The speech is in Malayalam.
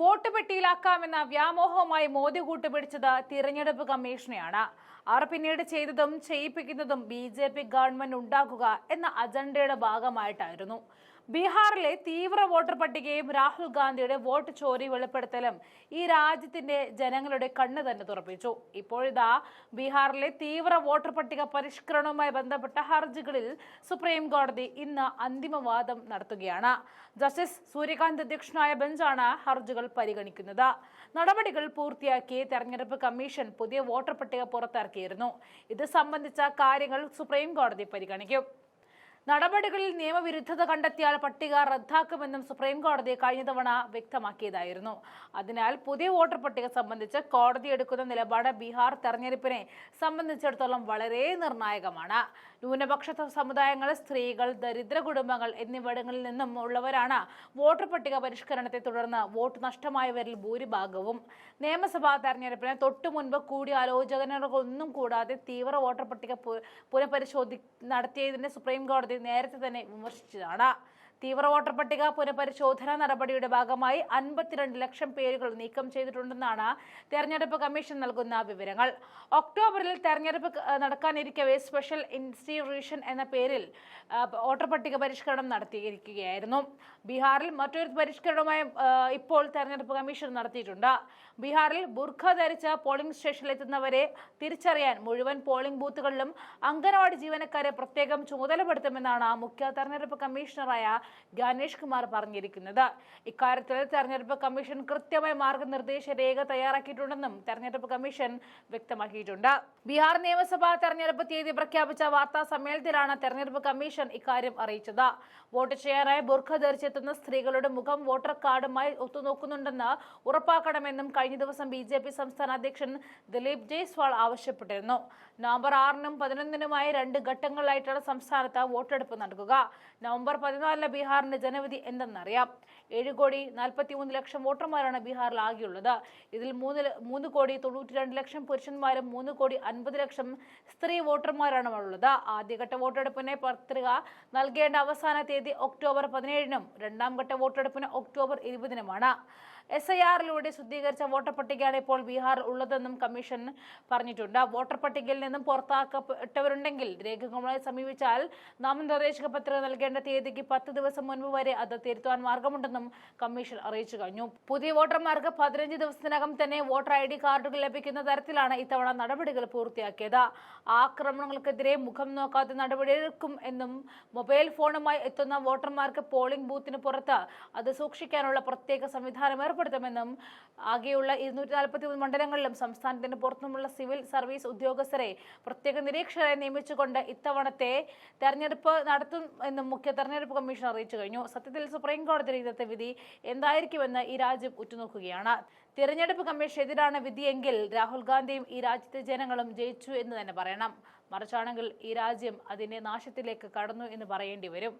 വോട്ട് പെട്ടിയിലാക്കാമെന്ന വ്യാമോഹവുമായി മോദി കൂട്ടുപിടിച്ചത് തിരഞ്ഞെടുപ്പ് കമ്മീഷനെയാണ്. അവർ പിന്നീട് ചെയ്തതും ചെയ്യിപ്പിക്കുന്നതും ബി ജെ പി ഗവൺമെന്റ് ഉണ്ടാക്കുക എന്ന അജണ്ടയുടെ ഭാഗമായിട്ടായിരുന്നു. ബീഹാറിലെ തീവ്ര വോട്ടർ പട്ടികയും രാഹുൽ ഗാന്ധിയുടെ വോട്ട് ചോരി വെളിപ്പെടുത്തലും ഈ രാജ്യത്തിന്റെ ജനങ്ങളുടെ കണ്ണ് തന്നെ തുറപ്പിച്ചു. ഇപ്പോഴിതാ ബീഹാറിലെ തീവ്ര വോട്ടർ പട്ടിക പരിഷ്കരണവുമായി ബന്ധപ്പെട്ട ഹർജികളിൽ സുപ്രീം കോടതി ഇന്ന് അന്തിമവാദം നടത്തുകയാണ്. ജസ്റ്റിസ് സൂര്യകാന്ത് അധ്യക്ഷനായ ബെഞ്ചാണ് ഹർജികൾ പരിഗണിക്കുന്നത്. നടപടികൾ പൂർത്തിയാക്കി തെരഞ്ഞെടുപ്പ് കമ്മീഷൻ പുതിയ വോട്ടർ പട്ടിക പുറത്തിറക്കിയിരുന്നു. ഇത് സംബന്ധിച്ച കാര്യങ്ങൾ സുപ്രീം കോടതി പരിഗണിക്കും. നടപടികളിൽ നിയമവിരുദ്ധത കണ്ടെത്തിയാൽ പട്ടിക റദ്ദാക്കുമെന്നും സുപ്രീം കോടതി കഴിഞ്ഞ തവണ വ്യക്തമാക്കിയതായിരുന്നു. അതിനാൽ പുതിയ വോട്ടർ പട്ടിക സംബന്ധിച്ച് കോടതി എടുക്കുന്ന നിലപാട് ബീഹാർ തെരഞ്ഞെടുപ്പിനെ സംബന്ധിച്ചിടത്തോളം വളരെ നിർണായകമാണ്. ന്യൂനപക്ഷ സമുദായങ്ങൾ സ്ത്രീകൾ ദരിദ്ര കുടുംബങ്ങൾ എന്നിവിടങ്ങളിൽ നിന്നും ഉള്ളവരാണ് വോട്ടർ പട്ടിക പരിഷ്കരണത്തെ തുടർന്ന് വോട്ട് നഷ്ടമായവരിൽ ഭൂരിഭാഗവും. നിയമസഭാ തെരഞ്ഞെടുപ്പിന് തൊട്ടു മുൻപ് കൂടിയാലോചനകളൊന്നും കൂടാതെ തീവ്ര വോട്ടർ പട്ടിക പുനഃപരിശോധി നടത്തിയതിന് സുപ്രീം കോടതി നേരത്തെ തന്നെ വിമർശിച്ചതാണ്. തീവ്ര വോട്ടർ പട്ടിക പുനഃപരിശോധനാ നടപടിയുടെ ഭാഗമായി അൻപത്തിരണ്ട് ലക്ഷം പേരുകൾ നീക്കം ചെയ്തിട്ടുണ്ടെന്നാണ് തെരഞ്ഞെടുപ്പ് കമ്മീഷൻ നൽകുന്ന വിവരങ്ങൾ. ഒക്ടോബറിൽ തെരഞ്ഞെടുപ്പ് നടക്കാനിരിക്കവെ സ്പെഷ്യൽ ഇൻസ്റ്റിറ്റ്യൂഷൻ എന്ന പേരിൽ വോട്ടർ പട്ടിക പരിഷ്കരണം നടത്തിയിരിക്കുകയായിരുന്നു. ബീഹാറിൽ മറ്റൊരു പരിഷ്കരണവുമായി ഇപ്പോൾ തെരഞ്ഞെടുപ്പ് കമ്മീഷൻ നടത്തിയിട്ടുണ്ട്. ബീഹാറിൽ ബുർഖ ധരിച്ച പോളിംഗ് സ്റ്റേഷനിൽ എത്തുന്നവരെ തിരിച്ചറിയാൻ മുഴുവൻ പോളിംഗ് ബൂത്തുകളിലും അംഗനവാടി ജീവനക്കാരെ പ്രത്യേകം ചുമതലപ്പെടുത്തുമെന്നാണ് മുഖ്യ തെരഞ്ഞെടുപ്പ് കമ്മീഷണറായ ഗണേഷ് കുമാർ പറഞ്ഞിരിക്കുന്നത്. ഇക്കാര്യത്തിൽ തെരഞ്ഞെടുപ്പ് കമ്മീഷൻ കൃത്യമായ മാർഗനിർദ്ദേശ രേഖ തയ്യാറാക്കിയിട്ടുണ്ടെന്നും തെരഞ്ഞെടുപ്പ് കമ്മീഷൻ വ്യക്തമാക്കിയിട്ടുണ്ട്. ബീഹാർ നിയമസഭാ തെരഞ്ഞെടുപ്പ് തീയതി പ്രഖ്യാപിച്ച വാർത്താ സമ്മേളനത്തിലാണ് തെരഞ്ഞെടുപ്പ് കമ്മീഷൻ ഇക്കാര്യം അറിയിച്ചത്. വോട്ട് ചെയ്യാനായി ബുർഖ ധരിച്ചെത്തുന്ന സ്ത്രീകളുടെ മുഖം വോട്ടർ കാർഡുമായി ഒത്തുനോക്കുന്നുണ്ടെന്ന് ഉറപ്പാക്കണമെന്നും കഴിഞ്ഞ ദിവസം ബി ജെ പി സംസ്ഥാന അധ്യക്ഷൻ ദിലീപ് ജയ്സ്വാൾ ആവശ്യപ്പെട്ടിരുന്നു. നവംബർ ആറിനും പതിനൊന്നിനുമായി രണ്ട് ഘട്ടങ്ങളിലായിട്ടാണ് സംസ്ഥാനത്ത് വോട്ടെടുപ്പ് നടക്കുക. നവംബർ പതിനാലിന് ബീഹാറിന്റെ ജനവിധി എന്തെന്നറിയാം. ഏഴ് കോടി നാൽപ്പത്തി മൂന്ന് ലക്ഷം വോട്ടർമാരാണ് ബീഹാറിൽ ആകെയുള്ളത് ഇതിൽ മൂന്ന് മൂന്ന് കോടി തൊണ്ണൂറ്റി രണ്ട് ലക്ഷം പുരുഷന്മാരും മൂന്ന് കോടി അൻപത് ലക്ഷം സ്ത്രീ വോട്ടർമാരാണ് ഉള്ളത് ആദ്യഘട്ട വോട്ടെടുപ്പിന് പത്രിക നൽകേണ്ട അവസാന തീയതി ഒക്ടോബർ പതിനേഴിനും രണ്ടാം ഘട്ട വോട്ടെടുപ്പിന് ഒക്ടോബർ ഇരുപതിനുമാണ്. എസ് ഐ ആറിലൂടെ ശുദ്ധീകരിച്ച വോട്ടർ പട്ടികയാണ് ഇപ്പോൾ ബീഹാർ ഉള്ളതെന്നും കമ്മീഷൻ പറഞ്ഞിട്ടുണ്ട്. ആ വോട്ടർ പട്ടികയിൽ നിന്നും പുറത്താക്കപ്പെട്ടവരുണ്ടെങ്കിൽ രേഖകളുമായി സമീപിച്ചാൽ നാമനിർദ്ദേശക പത്രിക നൽകേണ്ട തീയതിക്ക് പത്ത് ദിവസം മുൻപ് വരെ അത് തിരുത്തുവാൻ മാർഗമുണ്ടെന്നും കമ്മീഷൻ അറിയിച്ചു കഴിഞ്ഞു. പുതിയ വോട്ടർമാർക്ക് പതിനഞ്ച് ദിവസത്തിനകം തന്നെ വോട്ടർ ഐ ഡി കാർഡുകൾ ലഭിക്കുന്ന തരത്തിലാണ് ഇത്തവണ നടപടികൾ പൂർത്തിയാക്കിയത്. ആക്രമണങ്ങൾക്കെതിരെ മുഖം നോക്കാതെ നടപടിയെടുക്കും എന്നും മൊബൈൽ ഫോണുമായി എത്തുന്ന വോട്ടർമാർക്ക് പോളിംഗ് ബൂത്തിന് പുറത്ത് അത് സൂക്ഷിക്കാനുള്ള പ്രത്യേക സംവിധാനം ഏർപ്പെടുത്തുമെന്നും ആകെയുള്ള ഇരുന്നൂറ്റി നാൽപ്പത്തി മൂന്ന് മണ്ഡലങ്ങളിലും സംസ്ഥാനത്തിന് പുറത്തുമുള്ള സിവിൽ സർവീസ് ഉദ്യോഗസ്ഥരെ പ്രത്യേക നിരീക്ഷകരെ നിയമിച്ചുകൊണ്ട് ഇത്തവണത്തെ തെരഞ്ഞെടുപ്പ് നടത്തും എന്നും മുഖ്യ തെരഞ്ഞെടുപ്പ് കമ്മീഷൻ അറിയിച്ചു കഴിഞ്ഞു. സത്യത്തിൽ സുപ്രീം കോടതിയുടെ രഹിതത്തെ വിധി എന്തായിരിക്കുമെന്ന് ഈ രാജ്യം ഉറ്റുനോക്കുകയാണ്. തിരഞ്ഞെടുപ്പ് കമ്മീഷൻ എതിരാണ് വിധിയെങ്കിൽ രാഹുൽ ഗാന്ധിയും ഈ രാജ്യത്തെ ജനങ്ങളും ജയിച്ചു എന്ന് തന്നെ പറയണം. മറിച്ചാണെങ്കിൽ ഈ രാജ്യം അതിന്റെ നാശത്തിലേക്ക് കടന്നു എന്ന് പറയേണ്ടി വരും.